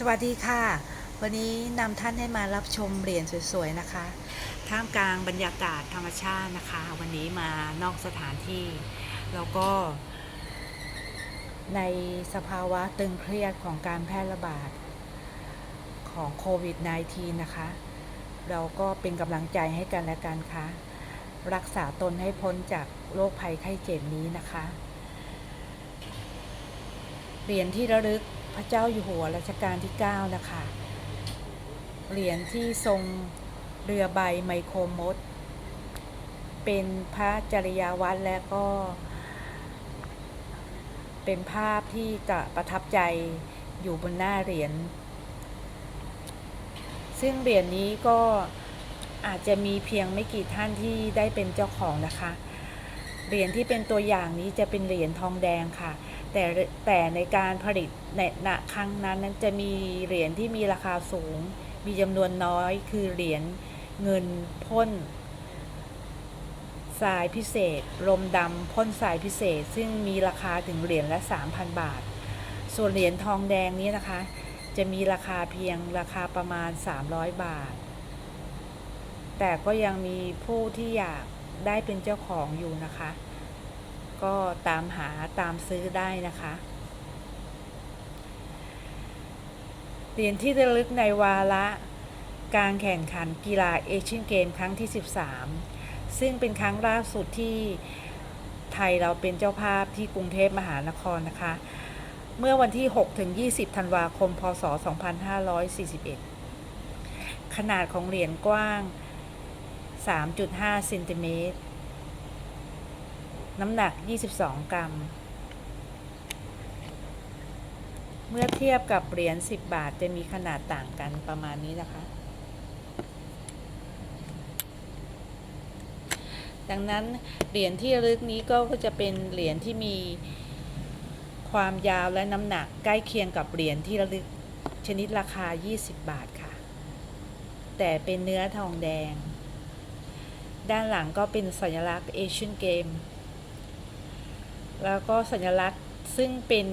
สวัสดีค่ะ วันนี้นำท่านให้มารับชมเหรียญสวยๆนะคะ ท่ามกลางบรรยากาศธรรมชาตินะคะ วันนี้มานอกสถานที่ แล้วก็ ในสภาวะตึงเครียดของการแพร่ระบาดของโควิด -19 นะคะ เราก็เป็นกำลังใจให้กันและกันค่ะ รักษาตนให้พ้นจากโรคภัยไข้เจ็บนี้นะคะ เหรียญที่ระลึก พระเจ้าอยู่หัวรัชกาลที่ 9 นะคะ เหรียญที่ทรงเรือใบไมโครมด เป็นพระจริยาวัดและก็ เป็นภาพที่จะประทับใจอยู่บนหน้าเหรียญ ซึ่งเหรียญนี้ก็อาจจะมีเพียงไม่กี่ท่านที่ได้เป็นเจ้าของนะคะ เหรียญที่เป็นตัวอย่างนี้จะเป็นเหรียญทองแดงค่ะ แต่แต่ในการผลิตในณครั้งนั้นนั้นจะมีเหรียญที่มีราคาสูง มีจำนวนน้อยคือเหรียญเงินพ่นทรายพิเศษ ลมดำพ่นทรายพิเศษ ซึ่งมีราคาถึงเหรียญละ 3,000 บาท ส่วนเหรียญทองแดงนี้นะคะ จะมีราคาเพียงราคาประมาณ 300 บาท แต่ก็ยังมีผู้ที่อยากได้เป็นเจ้าของอยู่นะคะ ก็ตามหาตามซื้อได้นะคะ เหรียญที่ระลึกในวาระการแข่งขันกีฬาเอเชียนเกมครั้งที่ 13 ซึ่งเป็นครั้งล่าสุดที่ไทยเราเป็นเจ้าภาพที่กรุงเทพมหานครนะคะ เมื่อวันที่ 6 ถึง 20 ธันวาคม พศ 2541 ขนาดของเหรียญกว้าง 3.5 เซนติเมตร น้ำหนัก 22 กรัม เมื่อเทียบกับเหรียญ 10 บาทจะมีขนาดต่างกันประมาณนี้นะคะ ดังนั้นเหรียญที่ระลึกนี้ก็จะเป็นเหรียญที่มีความยาวและน้ำหนักใกล้เคียงกับเหรียญที่ระลึกชนิดราคา 20 บาทค่ะ แต่เป็นเนื้อทองแดง ด้านหลังก็เป็นสัญลักษณ์เอเชียนเกม แล้วก็สัญลักษณ์ซึ่งเป็น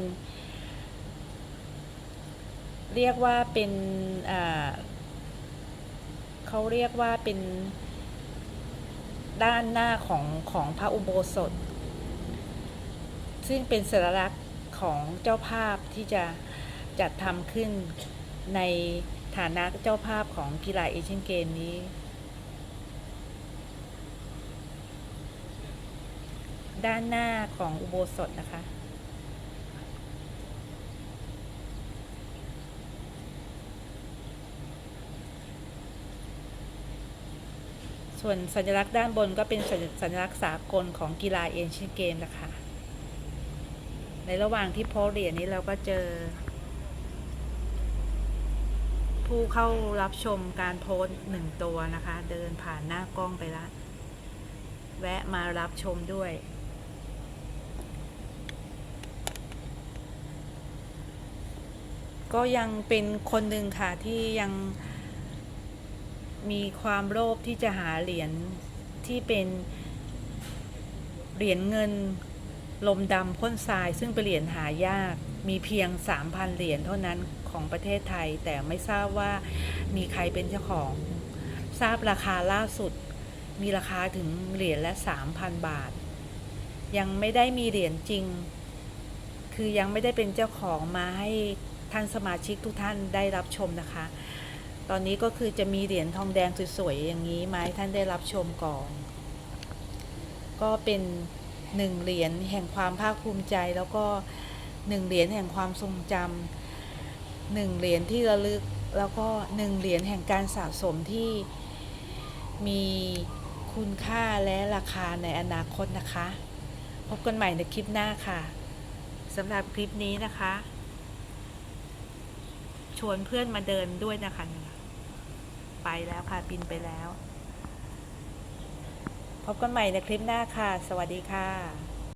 เรียกว่าเป็นเขาเรียกว่าเป็นด้านหน้าของของพระอุโบสถ ซึ่งเป็นสัญลักษณ์ของเจ้าภาพที่จะจัดทำขึ้นในฐานะเจ้าภาพของกีฬาเอเชียนเกมนี้ ด้านหน้าของอุโบสถนะคะ ส่วนสัญลักษณ์ด้านบนก็เป็นสัญสญลักษณ์สากลของกีฬาเอเชียนเกมนะคะ ในระหว่างที่โพสเหรียญนี้เราก็เจอ ผู้เข้ารับชมการโพสหนึ่งตัวนะคะ เดินผ่านหน้ากล้องไปละแวะมารับชมด้วย ก็ยังเป็นคนหนึ่งค่ะที่ยังมีความโลภที่จะหาเหรียญที่เป็นเหรียญเงินลมดำพ่นทรายซึ่งเป็นเหรียญหายากมีเพียง 3,000 เหรียญเท่านั้นของประเทศไทย แต่ไม่ทราบว่ามีใครเป็นเจ้าของ ทราบราคาล่าสุด มีราคาถึงเหรียญละ 3,000 บาท ยังไม่ได้มีเหรียญจริง คือยังไม่ได้เป็นเจ้าของมาให้ ท่านสมาชิกทุกท่านได้รับชมนะคะ ตอนนี้ก็คือจะมีเหรียญทองแดงสวยๆอย่างนี้มาให้ท่านได้รับชมก่อน ก็เป็นหนึ่งเหรียญแห่งความภาคภูมิใจ แล้วก็หนึ่งเหรียญแห่งความทรงจำหนึ่งเหรียญที่ระลึกแล้วก็หนึ่งเหรียญแห่งการสะสมที่มีคุณค่าและราคาในอนาคตนะคะ พบกันใหม่ในคลิปหน้าค่ะสำหรับคลิปนี้นะคะ วนเพื่อนมาเดินด้วยนะคะไปแล้วค่ะบินไปแล้ว พบกันใหม่ในคลิปหน้าค่ะ สวัสดีค่ะ